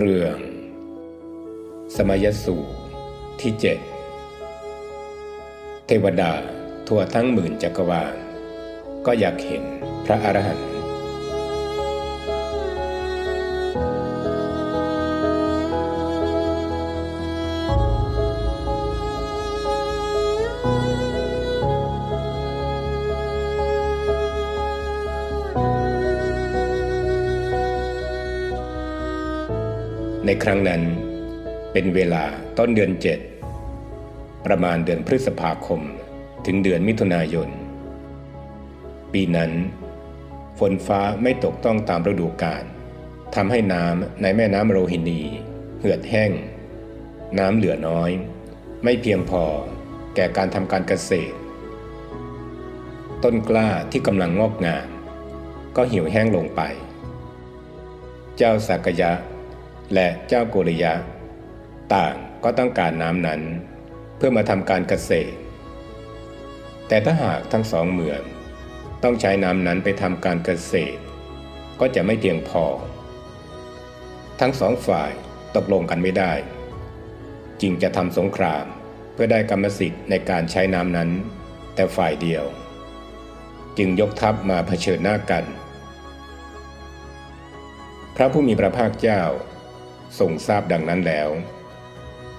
เรื่อง สมยสูตรที่เจ็ดเทวดาทั่วทั้งหมื่นจักรวาลก็อยากเห็นพระอรหันต์ ในครั้งนั้นเป็นเวลาต้นเดือนเจ็ดประมาณเดือนพฤษภาคมถึงเดือนมิถุนายน ปีนั้น ฝนฟ้าไม่ตกต้องตามฤดูกาลทำให้น้ำในแม่น้ำโรฮินี เหือดแห้ง น้ำเหลือน้อย ไม่เพียงพอแก่การทำการเกษตร ต้นกล้าที่กำลังงอกงามก็เหี่ยวแห้งลงไป เจ้าสักยะ และเจ้าโกริยะ ต่างก็ต้องการน้ำนั้น เพื่อมาทำการเกษตร แต่ถ้าหากทั้งสองเมือง ต้องใช้น้ำนั้นไปทำการเกษตร ก็จะไม่เพียงพอ ทั้งสองฝ่ายตกลงกันไม่ได้ จึงจะทำสงครามเพื่อได้กรรมสิทธิ์ในการใช้น้ำนั้น แต่ฝ่ายเดียว จึงยกทัพมาเผชิญหน้ากัน พระผู้มีพระภาคเจ้า ทรงทราบดังนั้นแล้ว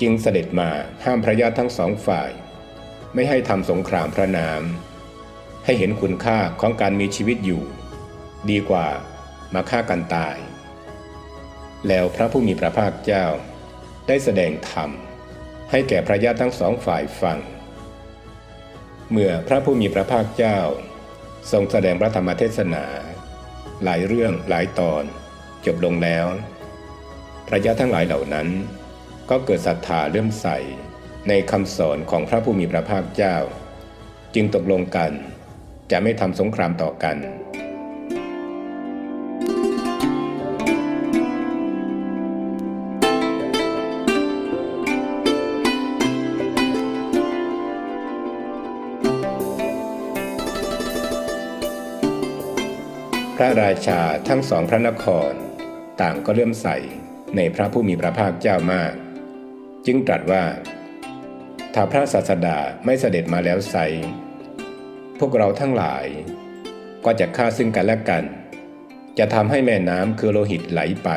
จึงเสด็จมาห้ามพระญาติทั้งสองฝ่าย ไม่ให้ทำสงครามพระนาม ให้เห็นคุณค่าของการมีชีวิตอยู่ ดีกว่ามาฆ่ากันตาย แล้วพระผู้มีพระภาคเจ้า ได้แสดงธรรม ให้แก่พระญาติทั้งสองฝ่ายฟัง เมื่อพระผู้มีพระภาคเจ้า ทรงแสดงพระธรรมเทศนา หลายเรื่องหลายตอน จบลงแล้ว พระยะทั้งหลายเหล่านั้น ก็เกิดศรัทธาเลื่อมใสในคำสอนของพระผู้มีพระภาคเจ้า จึงตกลงกัน จะไม่ทำสงครามต่อกันพระราชาทั้งสองพระนคร ต่างก็เลื่อมใส ในพระผู้มีพระภาคเจ้ามาก จึงตรัสว่า ถ้าพระศาสดาไม่เสด็จมาแล้วไซพวกเราทั้งหลาย ก็จะฆ่าซึ่งกันและกัน จะทำให้แม่น้ำคือโลหิตไหลไป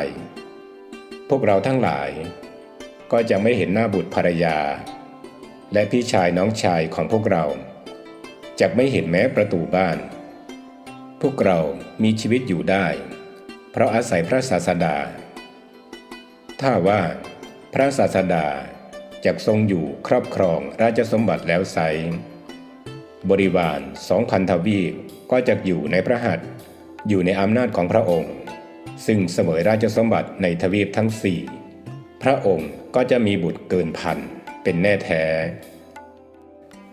พวกเราทั้งหลาย ก็จะไม่เห็นหน้าบุตรภรรยา และพี่ชายน้องชายของพวกเราจะไม่เห็นแม้ประตูบ้าน พวกเรามีชีวิตอยู่ได้ เพราะอาศัยพระศาสดา ถ้าว่าพระศาสดาจะทรงอยู่ครอบครองราชสมบัติแล้วไซบริวารสองพันทวีปก็จะอยู่ในพระหัตถ์อยู่ในอำนาจของพระองค์ ซึ่งเสมอราชสมบัติในทวีปทั้งสี่พระองค์ก็จะมีบุตรเกินพันเป็นแน่แท้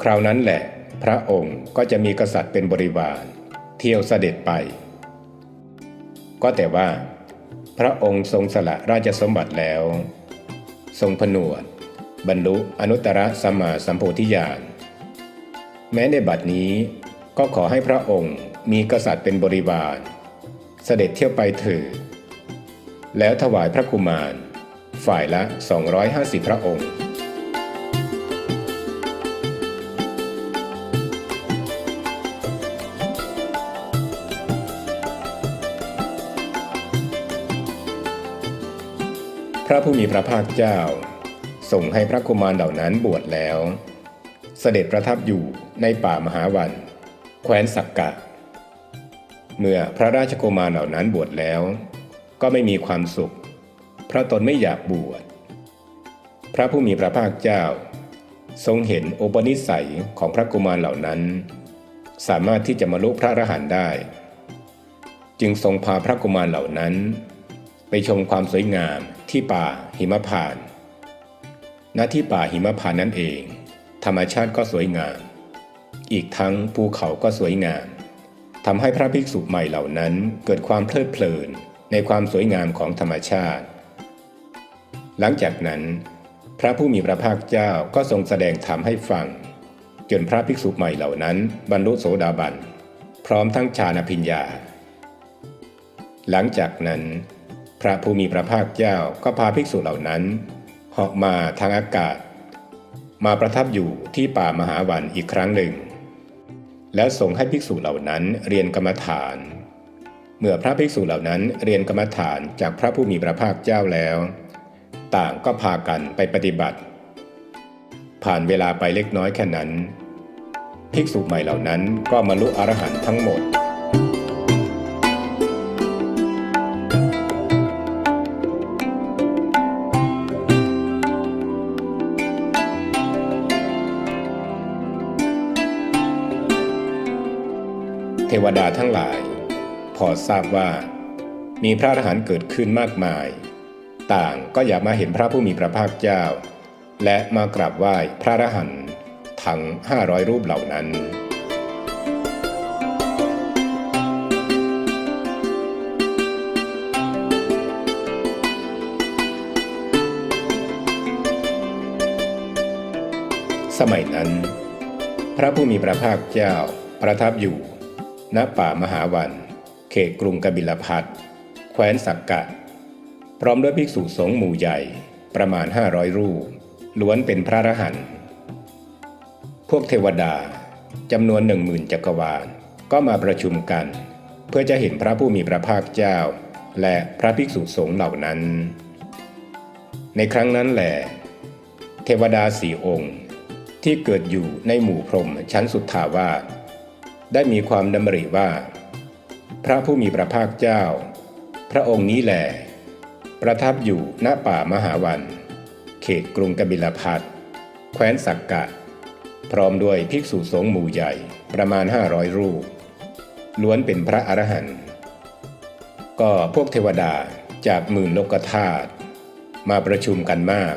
คราวนั้นแหละ พระองค์ก็จะมีกษัตริย์เป็นบริวาร เที่ยวเสด็จไป ก็แต่ว่า พระองค์ทรงสละราชสมบัติแล้ว ทรงผนวด บรรลุอนุตตรสัมมาสัมโพธิญาณแม้ในบัดนี้ก็ขอให้พระองค์มีกษัตริย์เป็นบริวาร เสด็จเที่ยวไปเถิดแล้วถวายพระกุมาร ฝ่ายละ 250 พระองค์ พระผู้มีพระภาคเจ้าส่งให้พระกุมารเหล่านั้นบวชแล้ว เสด็จประทับอยู่ในป่ามหาวัน แคว้นสักกะ เมื่อพระราชกุมารเหล่านั้นบวชแล้ว ก็ไม่มีความสุขเพราะตนไม่อยากบวช พระผู้มีพระภาคเจ้า ทรงเห็นโอปนิสัยของพระกุมารเหล่านั้น สามารถที่จะมาลุพระอรหันต์ได้ จึงทรงพาพระกุมารเหล่านั้น ไปชมความสวยงาม ที่ป่าหิมพาน ณ ที่ป่าหิมพานนั่นเอง ธรรมชาติก็สวยงาม อีกทั้งภูเขาก็สวยงาม ทำให้พระภิกษุใหม่เหล่านั้นเกิดความเพลิดเพลินในความสวยงามของธรรมชาติ หลังจากนั้น พระผู้มีพระภาคเจ้าก็ทรงแสดงธรรมให้ฟัง จนพระภิกษุใหม่เหล่านั้นบรรลุโสดาบัน พร้อมทั้งฌานพิญญา หลังจากนั้น ระระผู้มีพระภาคเจ้าก็พาภิกษุเหล่านั้นเหาะมาทางอากาศ มาประทับอยู่ที่ป่ามหาวันอีกครั้งหนึ่ง แล้วส่งให้ภิกษุเหล่านั้นเรียนกรรมฐาน เมื่อพระภิกษุเหล่านั้นเรียนกรรมฐานจากพระผู้มีพระภาคเจ้าแล้ว ต่างก็พากันไปปฏิบัติ ผ่านเวลาไปเล็กน้อยแค่นั้น ภิกษุใหม่เหล่านั้นก็บรรลุอรหันต์ทั้งหมด วดาทั้งหลาย พอทราบว่า มีพระอรหันต์เกิดขึ้นมากมาย ต่างก็อยากมาเห็นพระผู้มีพระภาคเจ้า และมากราบไหว้พระอรหันต์ทั้ง500รูปเหล่านั้นสมัยนั้น พระผู้มีพระภาคเจ้าประทับอยู่ ณป่ามหาวัน เขตกรุงกบิลพัทแคว้นสักกะ พร้อมด้วยภิกษุสงฆ์หมู่ใหญ่ประมาณ 500 รูป ล้วนเป็นพระอรหันต์พวกเทวดาจำนวนหนึ่งหมื่นจักรวาล ก็มาประชุมกัน เพื่อจะเห็นพระผู้มีพระภาคเจ้า และพระภิกษุสงฆ์เหล่านั้น ในครั้งนั้นแหละเทวดาสี่องค์ ที่เกิดอยู่ในหมู่พรมชั้นสุดทาวาส ได้มีความดำริว่า พระผู้มีพระภาคเจ้า พระองค์นี้แหลประทับอยู่ณป่ามหาวัน เขตกรุงกบิลพัทแคว้นสักกะ พร้อมด้วยภิกษุสงฆ์หมู่ใหญ่ประมาณ 500 รูป ล้วนเป็นพระอรหันต์ก็พวกเทวดาจากหมื่นโลกธาตุมาประชุมกันมาก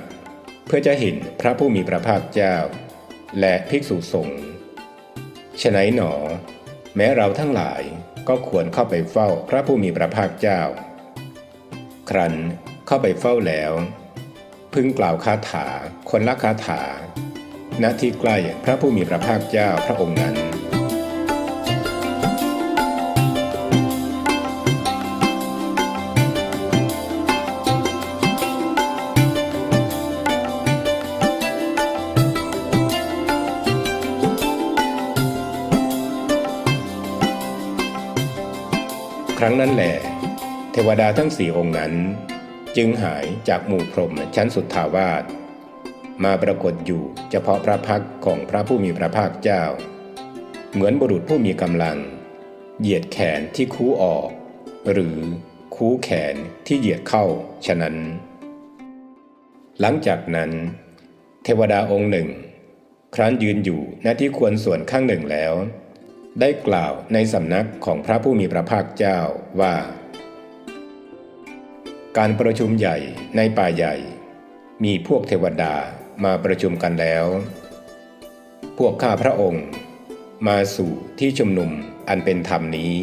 เพื่อจะเห็นพระผู้มีพระภาคเจ้า และภิกษุสงฆ์ ฉะไหนหนอ แม้เราทั้งหลายก็ควรเข้าไปเฝ้าพระผู้มีพระภาคเจ้า ครั้นเข้าไปเฝ้าแล้ว พึงกล่าวคาถาคนละคาถาณที่ใกล้พระผู้มีพระภาคเจ้าพระองค์นั้น รั้งนั้นแหละเทวดาทั้งสี่องค์นั้น จึงหายจากหมู่พรหมชั้นสุดทาวาสมาปรากฏอยู่เฉพาะพระพักของพระผู้มีพระภาคเจ้า เหมือนบุรุษผู้มีกำลัง เหยียดแขนที่คูออก หรือคูแขนที่เหยียดเข้าฉะนั้น หลังจากนั้น เทวดาองค์หนึ่ง ครั้นยืนอยู่ณที่ควรส่วนข้างหนึ่งแล้ว ได้กล่าวในสำนักของพระผู้มีพระภาคเจ้าว่า การประชุมใหญ่ในป่าใหญ่ มีพวกเทวดามาประชุมกันแล้ว พวกข้าพระองค์ มาสู่ที่ชุมนุมอันเป็นธรรมนี้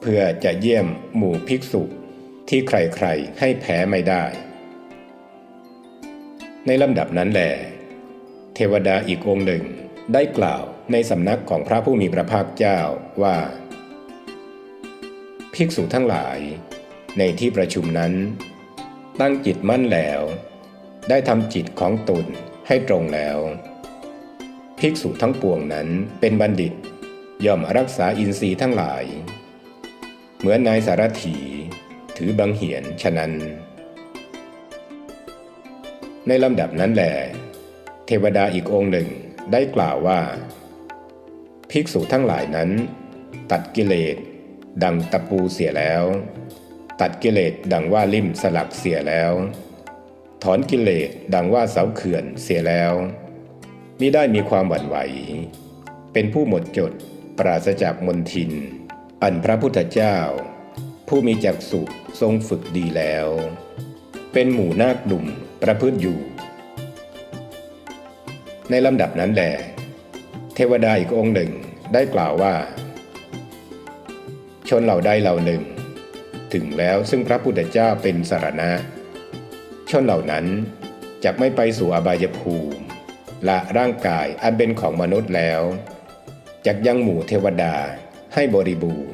เพื่อจะเยี่ยมหมู่ภิกษุที่ใครๆให้แพ้ไม่ได้ ในลำดับนั้นแหละเทวดาอีกองค์หนึ่งได้กล่าว ในสำนักของพระผู้มีพระภาคเจ้าว่า ภิกษุทั้งหลาย ในที่ประชุมนั้น ตั้งจิตมั่นแล้ว ได้ทำจิตของตนให้ตรงแล้ว ภิกษุทั้งปวงนั้นเป็นบัณฑิต ย่อมรักษาอินทรีย์ทั้งหลาย เหมือนนายสารถีถือบังเหียนฉะนั้น ในลำดับนั้นแหละเทวดาอีกองค์หนึ่งได้กล่าวว่า ภิกษุทั้งหลายนั้น ตัดกิเลส ดังตะปูเสียแล้ว ตัดกิเลสดังว่าลิ่มสลักเสียแล้ว ถอนกิเลสดังว่าเสาเขื่อนเสียแล้วมิได้มีความหวั่นไหว เป็นผู้หมดจดปราศจากมนทิน อันพระพุทธเจ้า ผู้มีจักสุทรงฝึกดีแล้ว เป็นหมู่นาคหนุ่มประพฤติอยู่ ในลำดับนั้นแหละ เทวดาอีกองค์หนึ่งได้กล่าวว่า ชนเหล่าใดเหล่าหนึ่ง ถึงแล้วซึ่งพระพุทธเจ้าเป็นสารณะ ชนเหล่านั้นจะไม่ไปสู่อบายภูมิละร่างกายอันเป็นของมนุษย์แล้ว จากยังหมู่เทวดาให้บริบูรณ์